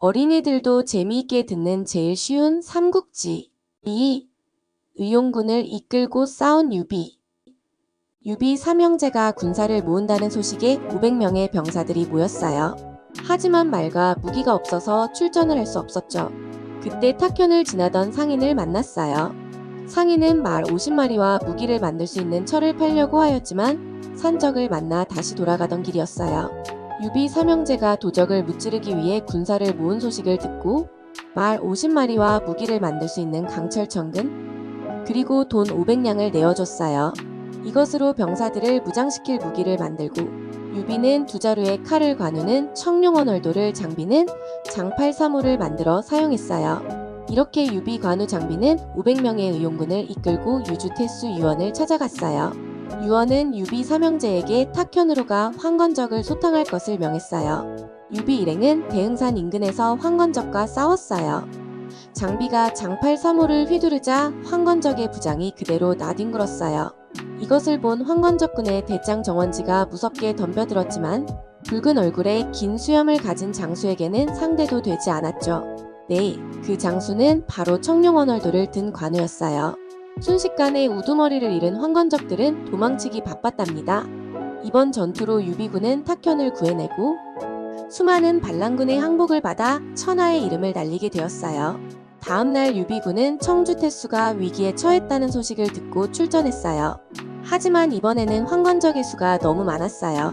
어린이들도 재미있게 듣는 제일 쉬운 삼국지 2. 의용군을 이끌고 싸운 유비 유비 삼형제가 군사를 모은다는 소식에 500명의 병사들이 모였어요. 하지만 말과 무기가 없어서 출전을 할 수 없었죠. 그때 탁현을 지나던 상인을 만났어요. 상인은 말 50마리와 무기를 만들 수 있는 철을 팔려고 하였지만 산적을 만나 다시 돌아가던 길이었어요. 유비 삼형제가 도적을 무찌르기 위해 군사를 모은 소식을 듣고 말 50마리와 무기를 만들 수 있는 강철 천근 그리고 돈 500냥을 내어줬어요. 이것으로 병사들을 무장시킬 무기를 만들고 유비는 두 자루의 칼을 관우는 청룡원 얼도를 장비는 장팔 사무를 만들어 사용했어요. 이렇게 유비 관우 장비는 500명의 의용군을 이끌고 유주 태수 유원을 찾아갔어요. 유원은 유비 삼형제에게 탁현으로 가 황건적을 소탕할 것을 명했어요. 유비 일행은 대흥산 인근에서 황건적과 싸웠어요. 장비가 장팔 사모를 휘두르자 황건적의 부장이 그대로 나뒹굴었어요. 이것을 본 황건적군의 대장 정원지가 무섭게 덤벼들었지만 붉은 얼굴에 긴 수염을 가진 장수에게는 상대도 되지 않았죠. 네, 그 장수는 바로 청룡원 얼도를 든 관우였어요. 순식간에 우두머리를 잃은 황건적들은 도망치기 바빴답니다. 이번 전투로 유비군은 탁현을 구해내고 수많은 반란군의 항복을 받아 천하의 이름을 날리게 되었어요. 다음날 유비군은 청주 태수가 위기에 처했다는 소식을 듣고 출전했어요. 하지만 이번에는 황건적의 수가 너무 많았어요.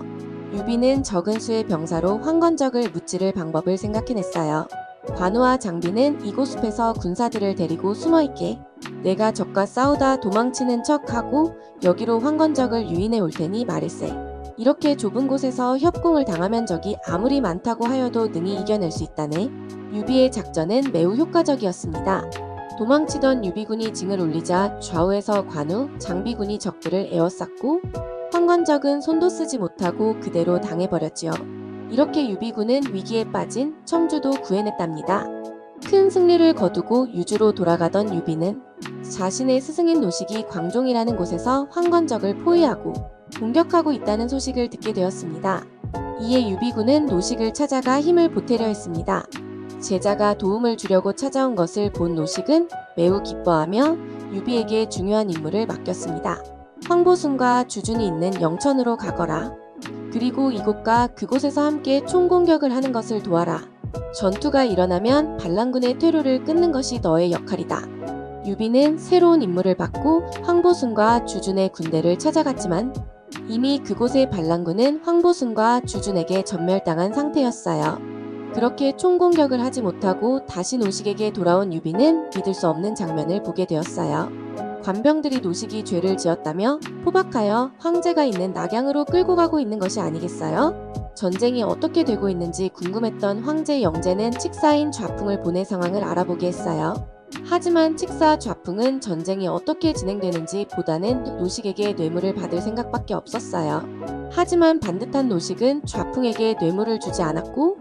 유비는 적은 수의 병사로 황건적을 무찌를 방법을 생각해냈어요. 관우와 장비는 이곳 숲에서 군사들을 데리고 숨어있게 내가 적과 싸우다 도망치는 척하고 여기로 황건적을 유인해 올 테니 말일세. 이렇게 좁은 곳에서 협공을 당하면 적이 아무리 많다고 하여도 능히 이겨낼 수 있다네. 유비의 작전은 매우 효과적이었습니다. 도망치던 유비군이 징을 올리자 좌우에서 관우, 장비군이 적들을 에워쌌고 황건적은 손도 쓰지 못하고 그대로 당해버렸지요. 이렇게 유비군은 위기에 빠진 청주도 구해냈답니다. 큰 승리를 거두고 유주로 돌아가던 유비는 자신의 스승인 노식이 광종이라는 곳에서 황건적을 포위하고 공격하고 있다는 소식을 듣게 되었습니다. 이에 유비군은 노식을 찾아가 힘을 보태려 했습니다. 제자가 도움을 주려고 찾아온 것을 본 노식은 매우 기뻐하며 유비에게 중요한 임무를 맡겼습니다. 황보순과 주준이 있는 영천으로 가거라. 그리고 이곳과 그곳에서 함께 총공격을 하는 것을 도와라. 전투가 일어나면 반란군의 퇴로를 끊는 것이 너의 역할이다. 유비는 새로운 임무를 받고 황보순과 주준의 군대를 찾아갔지만 이미 그곳의 반란군은 황보순과 주준에게 전멸당한 상태였어요. 그렇게 총공격을 하지 못하고 다시 노식에게 돌아온 유비는 믿을 수 없는 장면을 보게 되었어요. 관병들이 노식이 죄를 지었다며 포박하여 황제가 있는 낙양으로 끌고 가고 있는 것이 아니겠어요? 전쟁이 어떻게 되고 있는지 궁금했던 황제 영제는 칙사인 좌풍을 보내 상황을 알아보게 했어요. 하지만 칙사 좌풍은 전쟁이 어떻게 진행되는지 보다는 노식에게 뇌물을 받을 생각밖에 없었어요. 하지만 반듯한 노식은 좌풍에게 뇌물을 주지 않았고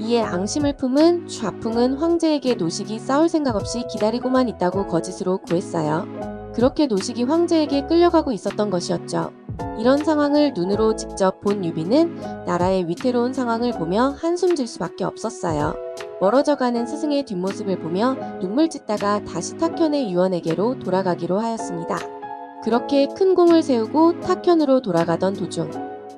이에 앙심을 품은 좌풍은 황제에게 노식이 싸울 생각 없이 기다리고만 있다고 거짓으로 구했어요. 그렇게 노식이 황제에게 끌려가고 있었던 것이었죠. 이런 상황을 눈으로 직접 본 유비는 나라의 위태로운 상황을 보며 한숨 질 수밖에 없었어요. 멀어져가는 스승의 뒷모습을 보며 눈물 짓다가 다시 탁현의 유언에게로 돌아가기로 하였습니다. 그렇게 큰 공을 세우고 탁현으로 돌아가던 도중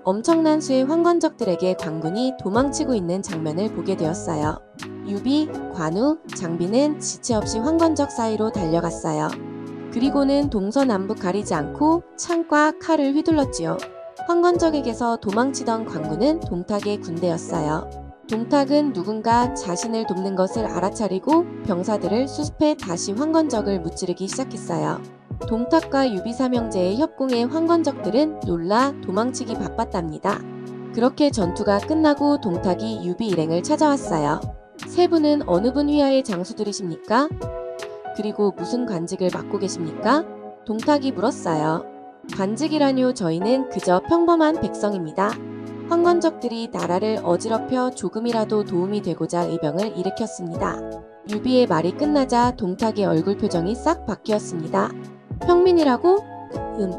엄청난 수의 황건적들에게 광군이 도망치고 있는 장면을 보게 되었어요. 유비, 관우, 장비는 지체 없이 황건적 사이로 달려갔어요. 그리고는 동서남북 가리지 않고 창과 칼을 휘둘렀지요. 황건적에게서 도망치던 광군은 동탁의 군대였어요. 동탁은 누군가 자신을 돕는 것을 알아차리고 병사들을 수습해 다시 황건적을 무찌르기 시작했어요. 동탁과 유비사명제의 협공에 황건적들은 놀라 도망치기 바빴답니다. 그렇게 전투가 끝나고 동탁이 유비 일행을 찾아왔어요. 세 분은 어느 분 휘하의 장수들이십니까? 그리고 무슨 관직을 맡고 계십니까? 동탁이 물었어요. 관직이라뇨 저희는 그저 평범한 백성입니다. 황건적들이 나라를 어지럽혀 조금이라도 도움이 되고자 의병을 일으켰습니다. 유비의 말이 끝나자 동탁의 얼굴 표정이 싹 바뀌었습니다. 평민이라고? 음,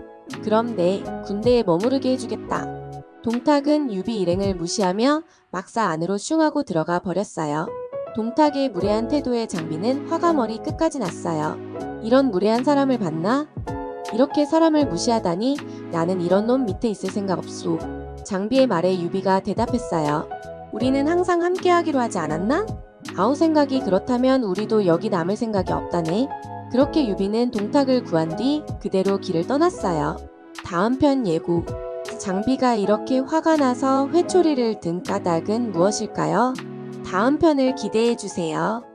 그럼 내 군대에 머무르게 해주겠다. 동탁은 유비 일행을 무시하며 막사 안으로 슝하고 들어가 버렸어요. 동탁의 무례한 태도에 장비는 화가 머리 끝까지 났어요. 이런 무례한 사람을 봤나? 이렇게 사람을 무시하다니 나는 이런 놈 밑에 있을 생각 없소. 장비의 말에 유비가 대답했어요. 우리는 항상 함께 하기로 하지 않았나? 아우 생각이 그렇다면 우리도 여기 남을 생각이 없다네. 그렇게 유비는 동탁을 구한 뒤 그대로 길을 떠났어요. 다음 편 예고. 장비가 이렇게 화가 나서 회초리를 든 까닭은 무엇일까요? 다음 편을 기대해 주세요.